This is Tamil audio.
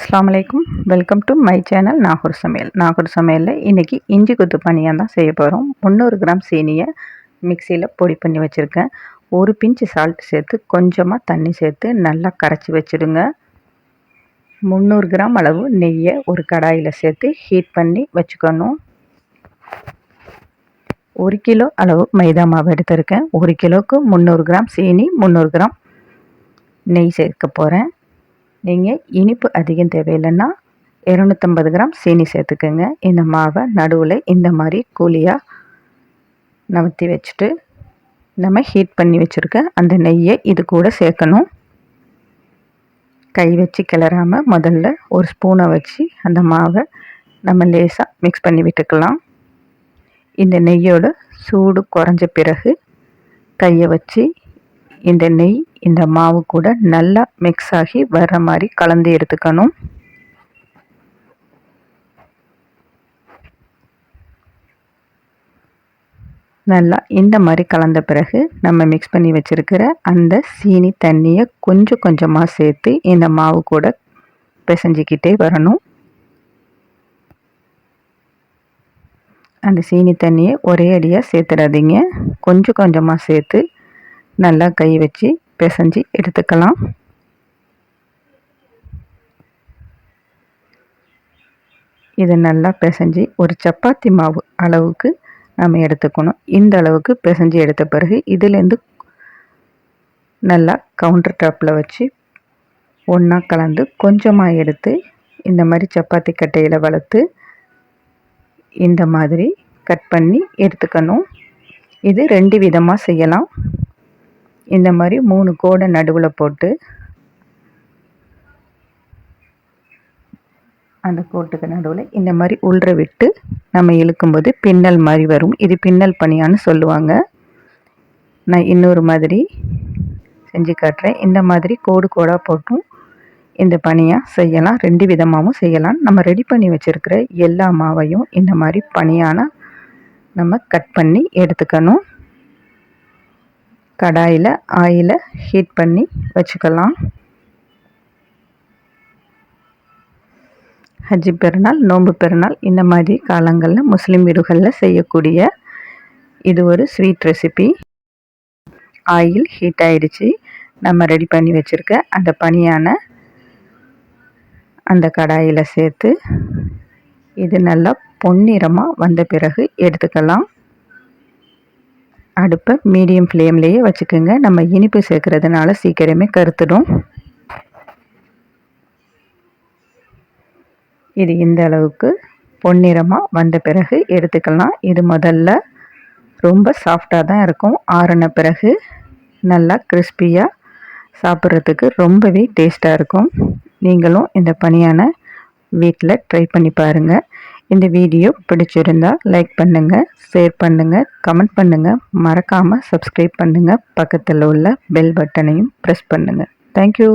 அஸ்லாம் வலைக்கும் welcome to my channel Nagore Samayal. Nagore சமையலில் இன்றைக்கி இஞ்சி கொத்து பனியாக தான் செய்ய போகிறோம் முந்நூறு கிராம் சீனியை மிக்சியில் பொடி பண்ணி வச்சுருக்கேன். ஒரு பிஞ்சு சால்ட் சேர்த்து கொஞ்சமாக தண்ணி சேர்த்து நல்லா கரைச்சி வச்சுடுங்க. முந்நூறு கிராம் அளவு நெய்யை ஒரு கடாயில் சேர்த்து ஹீட் பண்ணி வச்சுக்கணும். ஒரு கிலோ அளவு மைதா மாவு எடுத்திருக்கேன். ஒரு கிலோவுக்கு முந்நூறு கிராம் சீனி முந்நூறு கிராம் நெய் சேர்க்க போகிறேன் நீங்கள் இனிப்பு அதிகம் தேவையில்லைன்னா இரநூத்தம்பது கிராம் சீனி சேர்த்துக்கோங்க. இந்த மாவை நடுவில் இந்த மாதிரி கூலியாக நவர்த்தி வச்சுட்டு நம்ம ஹீட் பண்ணி வச்சுருக்க அந்த நெய்யை இது கூட சேர்க்கணும். கை வச்சு கிளறாமல் முதல்ல ஒரு ஸ்பூனை வச்சு அந்த மாவை நம்ம லேசாக மிக்ஸ் பண்ணி விட்டுக்கலாம். இந்த நெய்யோட சூடு குறைஞ்ச பிறகு கையை வச்சு இந்த நெய் இந்த மாவு கூட நல்லா மிக்ஸ் ஆகி வர்ற மாதிரி கலந்து எடுத்துக்கணும். நல்லா இந்த மாதிரி கலந்த பிறகு நம்ம மிக்ஸ் பண்ணி வச்சுருக்கிற அந்த சீனி தண்ணியை கொஞ்சம் கொஞ்சமாக சேர்த்து இந்த மாவு கூட பிசைஞ்சிக்கிட்டே வரணும். அந்த சீனி தண்ணியை ஒரே அடியாக சேர்த்துடாதீங்க. கொஞ்சம் கொஞ்சமாக சேர்த்து நல்லா கை வச்சு பிசைஞ்சு எடுத்துக்கலாம். இதை நல்லா பிசைஞ்சு ஒரு சப்பாத்தி மாவு அளவுக்கு நம்ம எடுத்துக்கணும். இந்த அளவுக்கு பிசைஞ்சு எடுத்த பிறகு இதுலேருந்து நல்லா கவுண்டர் டாப்பில் வச்சு ஒன்றா கலந்து கொஞ்சமாக எடுத்து இந்த மாதிரி சப்பாத்தி கட்டையில் வளர்த்து இந்த மாதிரி கட் பண்ணி எடுத்துக்கணும். இது ரெண்டு விதமாக செய்யலாம். இந்த மாதிரி மூணு கோடை நடுவில் போட்டு அந்த கோட்டுக்கு நடுவில் இந்த மாதிரி உள்ற விட்டு நம்ம இழுக்கும்போது பின்னல் மாதிரி வரும். இது பின்னல் பனியான்னு சொல்லுவாங்க. நான் இன்னொரு மாதிரி செஞ்சு காட்டுறேன். இந்த மாதிரி கோடு கோடாக போட்டும் இந்த பனியாக செய்யலாம். ரெண்டு விதமாகவும் செய்யலாம். நம்ம ரெடி பண்ணி வச்சுருக்கிற எல்லா மாவையும் இந்த மாதிரி பனியான நம்ம கட் பண்ணி எடுத்துக்கணும். கடாயில் ஆயிலை ஹீட் பண்ணி வச்சுக்கலாம். ஹஜ்ஜி பெருநாள் நோன்பு பெருநாள் இந்த மாதிரி காலங்களில் முஸ்லீம் வீடுகளில் செய்யக்கூடிய இது ஒரு ஸ்வீட் ரெசிபி ஆயில் ஹீட் ஆயிடுச்சு. நம்ம ரெடி பண்ணி வச்சுருக்க அந்த பனியான அந்த கடாயில் சேர்த்து இது நல்லா பொன்னிறமாக வந்த பிறகு எடுத்துக்கலாம். அடுப்பை மீடியம் ஃப்ளேம்லேயே வச்சுக்கோங்க. நம்ம இனிப்பு சேர்க்குறதுனால சீக்கிரமே கருத்துடும். இது இந்த அளவுக்கு பொன்னிறமாக வந்த பிறகு எடுத்துக்கலாம். இது முதல்ல ரொம்ப சாஃப்டாக தான் இருக்கும். ஆறின பிறகு நல்லா கிறிஸ்பியாக சாப்பிட்றதுக்கு ரொம்பவே டேஸ்ட்டாக இருக்கும். நீங்களும் இந்த பணியான வீட்டில் ட்ரை பண்ணி பாருங்கள் இந்த வீடியோ பிடிச்சிருந்தா லைக் பண்ணுங்கள் ஷேர் பண்ணுங்கள் கமெண்ட் பண்ணுங்கள் மறக்காமல் சப்ஸ்கிரைப் பண்ணுங்கள் பக்கத்தில் உள்ள பெல் பட்டனையும் ப்ரெஸ் பண்ணுங்கள் தேங்க்யூ